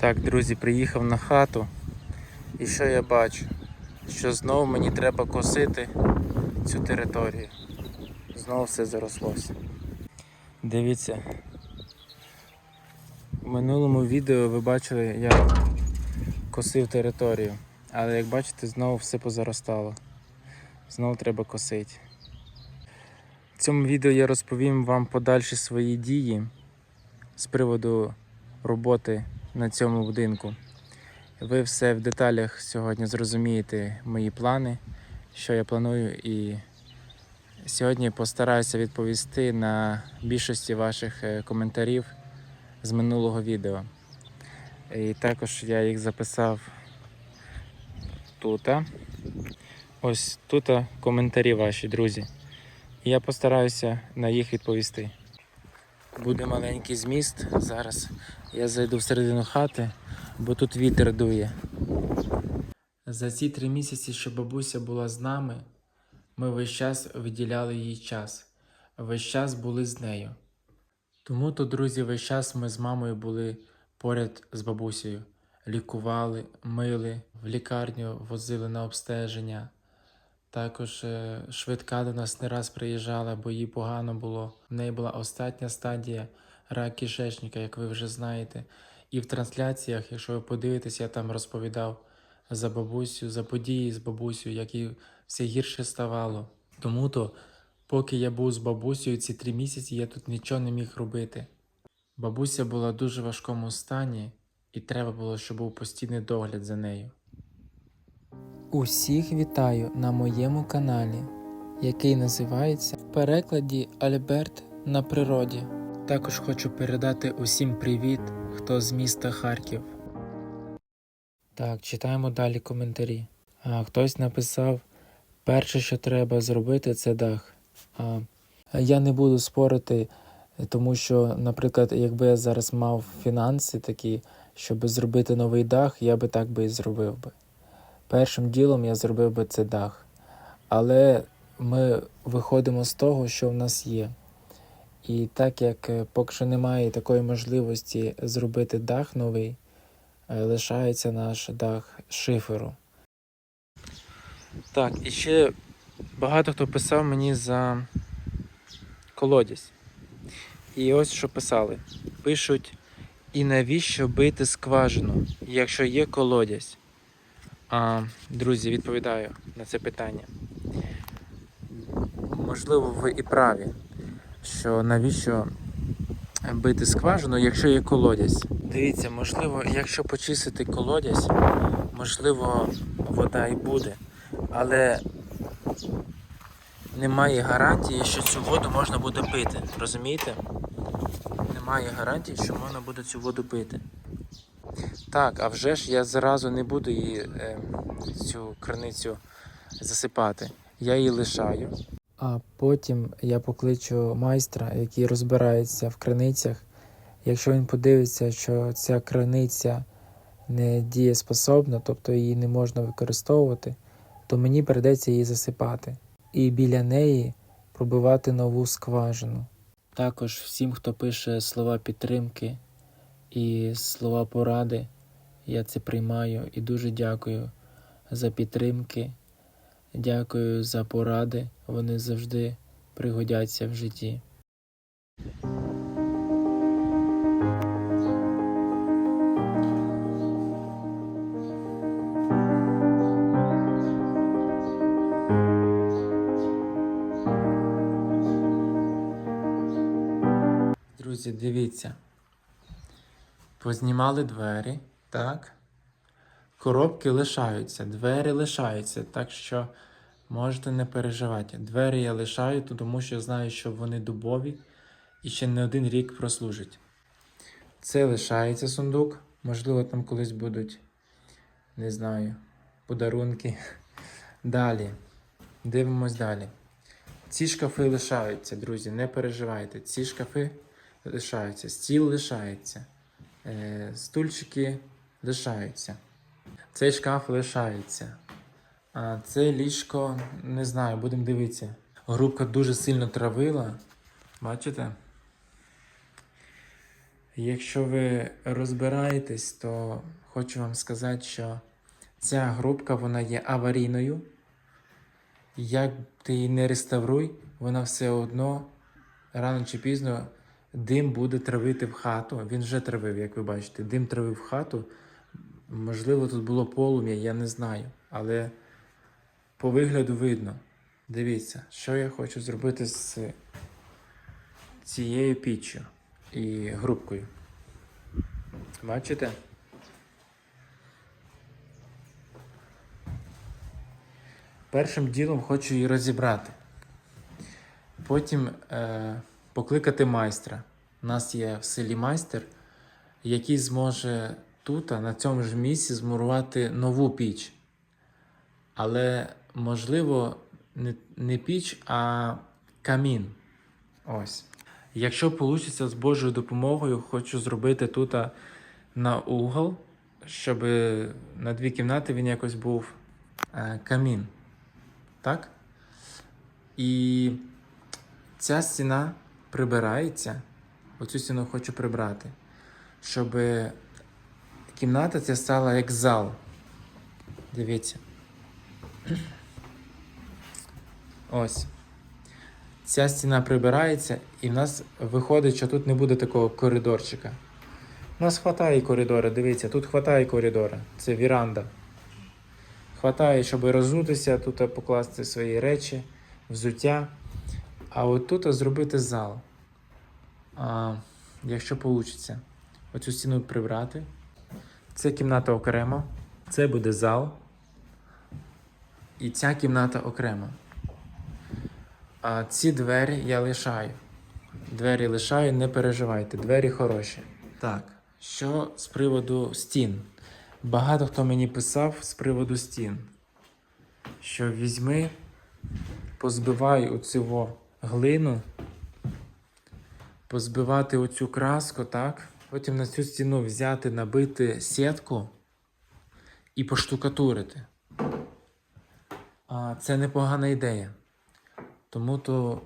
Так, друзі, приїхав на хату. І що я бачу? Що знову мені треба косити цю територію. Знову все зарослося. Дивіться. В минулому відео ви бачили, як косив територію. Але як бачите, знову все позаростало. Знову треба косити. В цьому відео я розповім вам подальші свої дії з приводу роботи на цьому будинку. Ви все в деталях сьогодні зрозумієте мої плани, що я планую, і сьогодні постараюся відповісти на більшості ваших е, коментарів з минулого відео. І також я їх записав тут. Ось тут коментарі ваші, друзі. І я постараюся на їх відповісти. Буде маленький зміст. Зараз я зайду всередину хати, бо тут вітер дує. За ці три місяці, що бабуся була з нами, ми весь час виділяли їй час, весь час були з нею. Тому то, друзі, весь час ми з мамою були поряд з бабусею, лікували, мили, в лікарню возили на обстеження. Також е, швидка до нас не раз приїжджала, бо їй погано було. В неї була остання стадія рак кишечника, як ви вже знаєте. І в трансляціях, якщо ви подивитесь, я там розповідав за бабусю, за події з бабусею, як їй все гірше ставало. Тому то, поки я був з бабусею ці три місяці, я тут нічого не міг робити. Бабуся була в дуже важкому стані, і треба було, щоб був постійний догляд за нею. Усіх вітаю на моєму каналі, який називається в перекладі Альберт на природі. Також хочу передати усім привіт, хто з міста Харків. Так, читаємо далі коментарі. А, хтось написав: перше, що треба зробити, це дах. А, я не буду спорити, тому що, наприклад, якби я зараз мав фінанси такі, щоб зробити новий дах, я би так би і зробив би. Першим ділом я зробив би це дах. Але ми виходимо з того, що в нас є. І так як е, поки що немає такої можливості зробити дах новий, е, лишається наш дах шиферу. Так, і ще багато хто писав мені за колодязь. І ось що писали. Пишуть, і навіщо бити скважину, якщо є колодязь? А, друзі, відповідаю на це питання. Можливо, ви і праві, що навіщо бити скважину, якщо є колодязь. Дивіться, можливо, якщо почистити колодязь, можливо, вода і буде, але немає гарантії, що цю воду можна буде пити. Розумієте? Немає гарантії, що можна буде цю воду пити. Так, а вже ж я зразу не буду її е, цю криницю засипати. Я її лишаю. А потім я покличу майстра, який розбирається в криницях. Якщо він подивиться, що ця криниця не дієспособна, тобто її не можна використовувати, то мені придеться її засипати. І біля неї пробивати нову скважину. Також всім, хто пише слова підтримки і слова поради, я це приймаю і дуже дякую за підтримки. Дякую за поради. Вони завжди пригодяться в житті. Друзі, дивіться. Познімали двері, так? Коробки лишаються, двері лишаються, так що можете не переживати. Двері я лишаю, тому що знаю, що вони дубові і ще не один рік прослужать. Це лишається сундук. Можливо, там колись будуть, не знаю, подарунки. Далі. Дивимось далі. Ці шкафи лишаються, друзі, не переживайте. Ці шкафи лишаються, стіл лишається, стульчики лишаються. Цей шкаф лишається. А це ліжко, не знаю, будемо дивитися. Грубка дуже сильно травила. Бачите? Якщо ви розбираєтесь, то хочу вам сказати, що ця грубка вона є аварійною. Як ти її не реставруй, вона все одно рано чи пізно дим буде травити в хату. Він вже травив, як ви бачите. Дим травив в хату. Можливо, тут було полум'я, я не знаю. Але по вигляду видно. Дивіться, що я хочу зробити з цією піччю і грубкою. Бачите? Першим ділом хочу її розібрати. Потім е, покликати майстра. У нас є в селі майстер, який зможе тут, на цьому ж місці, змурувати нову піч. Але, можливо, не, піч, а камін. Ось. Якщо вийде з Божою допомогою, хочу зробити тут на угол, щоб на дві кімнати він якось був е, камін. Так? І ця стіна прибирається. Оцю стіну хочу прибрати, щоб кімната ця стала як зал. Дивіться. Ось. Ця стіна прибирається, і в нас виходить, що тут не буде такого коридорчика. У нас хватає коридора, дивіться, тут хватає коридора. Це віранда. Хватає, щоб розутися, тут покласти свої речі, взуття. А от тут зробити зал. А, якщо вийде, оцю стіну прибрати. Це кімната окремо, це буде зал. І ця кімната окремо. А ці двері я лишаю. Двері лишаю, не переживайте, двері хороші. Так, що з приводу стін? Багато хто мені писав з приводу стін, що візьми, позбивай оцю глину, позбивати оцю краску, так? Потім на цю стіну взяти, набити сітку і поштукатурити. А це непогана ідея. Тому то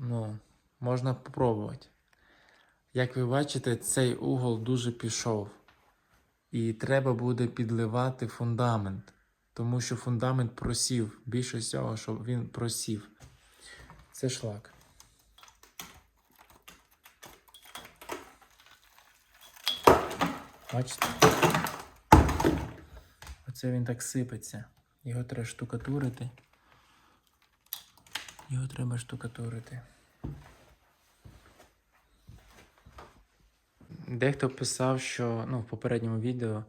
ну, можна попробувати. Як ви бачите, цей угол дуже пішов. І треба буде підливати фундамент, тому що фундамент просів. Більше всього, щоб він просів. Це шлак. Бачите? Оце він так сипеться. Його треба штукатурити. Його треба штукатурити. Дехто писав, що ну, в попередньому відео,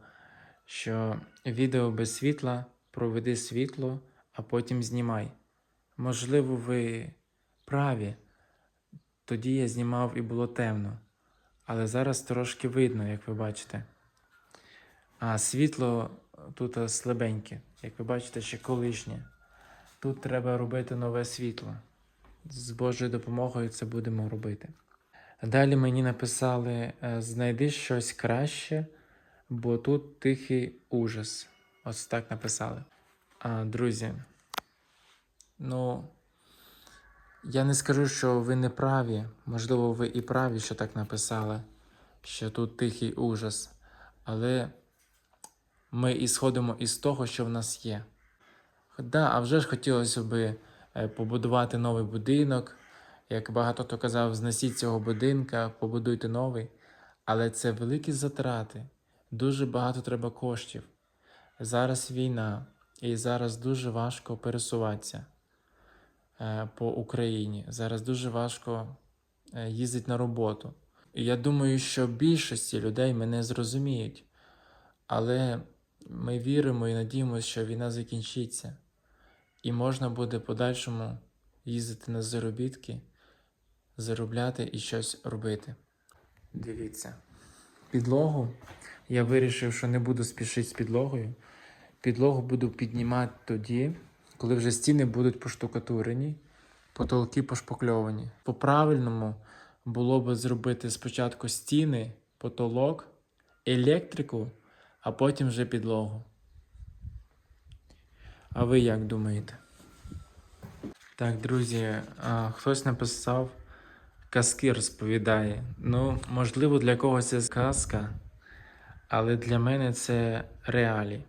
що відео без світла проведи світло, а потім знімай. Можливо, ви праві. Тоді я знімав і було темно. Але зараз трошки видно, як ви бачите. А світло тут слабеньке, як ви бачите, ще колишнє. Тут треба робити нове світло. З Божою допомогою це будемо робити. Далі мені написали: е, знайди щось краще, бо тут тихий ужас. Ось так написали. А, Друзі, ну, я не скажу, що ви не праві. Можливо, ви і праві, що так написали, що тут тихий ужас. Але ми ісходимо із того, що в нас є. Да, а вже ж хотілося б е, побудувати новий будинок. Як багато хто казав, знесіть цього будинка, побудуйте новий. Але це великі затрати, дуже багато треба коштів. Зараз війна, і зараз дуже важко пересуватися по Україні. Зараз дуже важко е, їздити на роботу. Я думаю, що більшості людей мене зрозуміють. Але ми віримо і надіємося, що війна закінчиться, і можна буде подальшому їздити на заробітки, заробляти і щось робити. Дивіться, підлогу я вирішив, що не буду спішити з підлогою. Підлогу буду піднімати тоді, коли вже стіни будуть поштукатурені, потолки пошпакльовані. По-правильному було би зробити спочатку стіни, потолок, електрику, а потім вже підлогу. А ви як думаєте? Так, друзі, хтось написав, казки розповідає. Ну, можливо, для когось це казка, але для мене це реалі.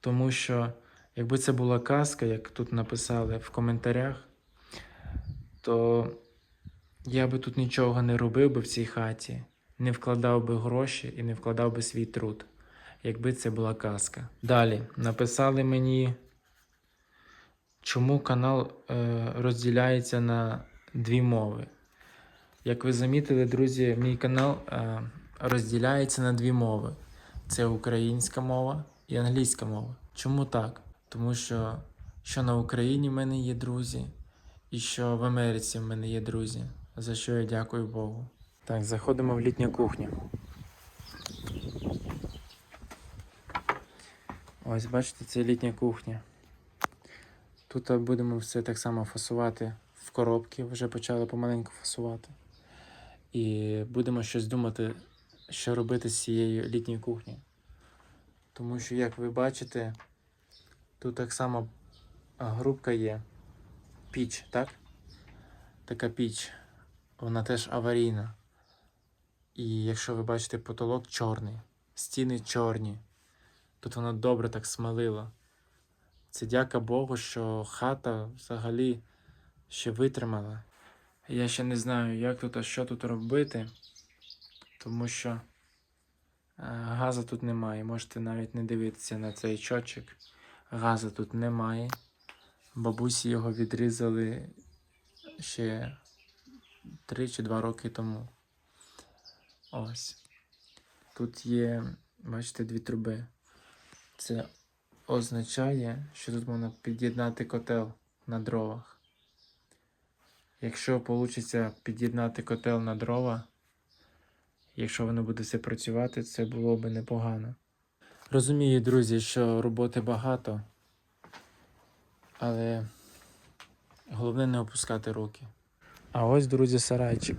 Тому що, якби це була казка, як тут написали в коментарях, то я би тут нічого не робив би в цій хаті, не вкладав би гроші і не вкладав би свій труд, якби це була казка. Далі написали мені, чому канал е, розділяється на дві мови. Як ви замітили, друзі, мій канал е, розділяється на дві мови: це українська мова і англійська мова. Чому так? Тому що що на Україні в мене є друзі, і що в Америці в мене є друзі, за що я дякую Богу. Так, заходимо в літню кухню. Ось, бачите, це літня кухня. Тут е, будемо все так само фасувати в коробки, вже почали помаленьку фасувати. І будемо щось думати, що робити з цією літньою кухнею. Тому що, як ви бачите, тут так само грубка є. Піч, так? Така піч. Вона теж аварійна. І якщо ви бачите, потолок чорний, стіни чорні. Тут воно добре так смалило. Це дяка Богу, що хата взагалі ще витримала. Я ще не знаю, як тут, а що тут робити, тому що газу тут немає. Можете навіть не дивитися на цей чочик. Газу тут немає. Бабусі його відрізали ще 3 чи 2 роки тому. Ось. Тут є, бачите, дві труби. Це означає, що тут можна під'єднати котел на дровах. Якщо вийде під'єднати котел на дрова, якщо воно буде все працювати, це було би непогано. Розумію, друзі, що роботи багато, але головне не опускати руки. А ось, друзі, сарайчик.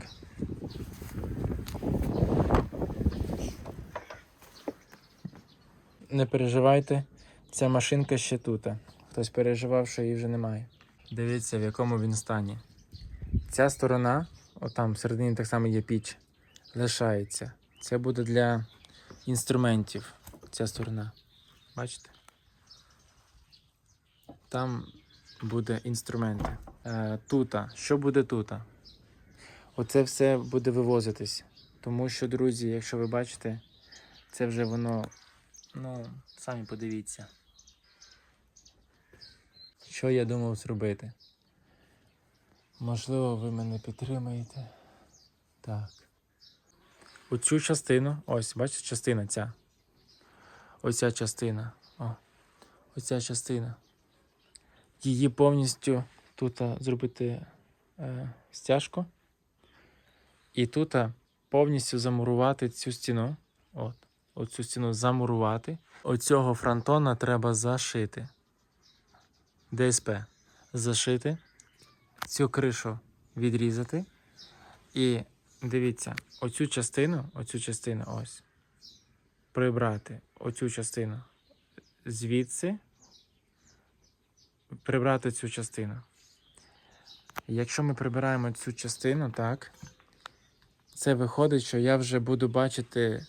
Не переживайте, ця машинка ще тут. Хтось переживав, що її вже немає. Дивіться, в якому він стані. Ця сторона, отам всередині так само є піч, лишається. Це буде для інструментів. Ця сторона. Бачите? Там буде інструменти. Е, тута. Що буде тута? Оце все буде вивозитись. Тому що, друзі, якщо ви бачите, це вже воно. Ну, самі подивіться. Що я думав зробити? Можливо, ви мене підтримаєте. Так. Оцю частину, ось, бачите, частина ця. Оця частина. О, оця частина. Її повністю тут зробити е, стяжку. І тут повністю замурувати цю стіну. От. Оцю стіну замурувати. Оцього фронтона треба зашити. ДСП. Зашити цю кришу відрізати. І дивіться, оцю частину, оцю частину ось. Прибрати оцю частину звідси. Прибрати цю частину. Якщо ми прибираємо цю частину, так, це виходить, що я вже буду бачити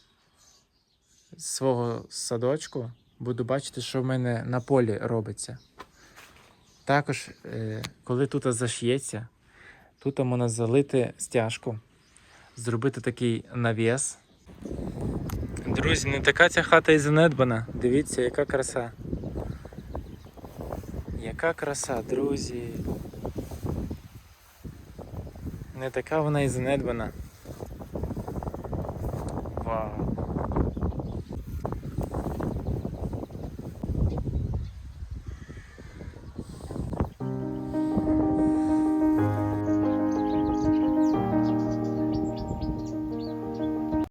свого садочку, буду бачити, що в мене на полі робиться. Також, е, коли тут заш'ється, тут можна залити стяжку, зробити такий навіс. Друзі, не така ця хата і занедбана. Дивіться, яка краса. Яка краса, друзі. Не така вона і занедбана. Вау.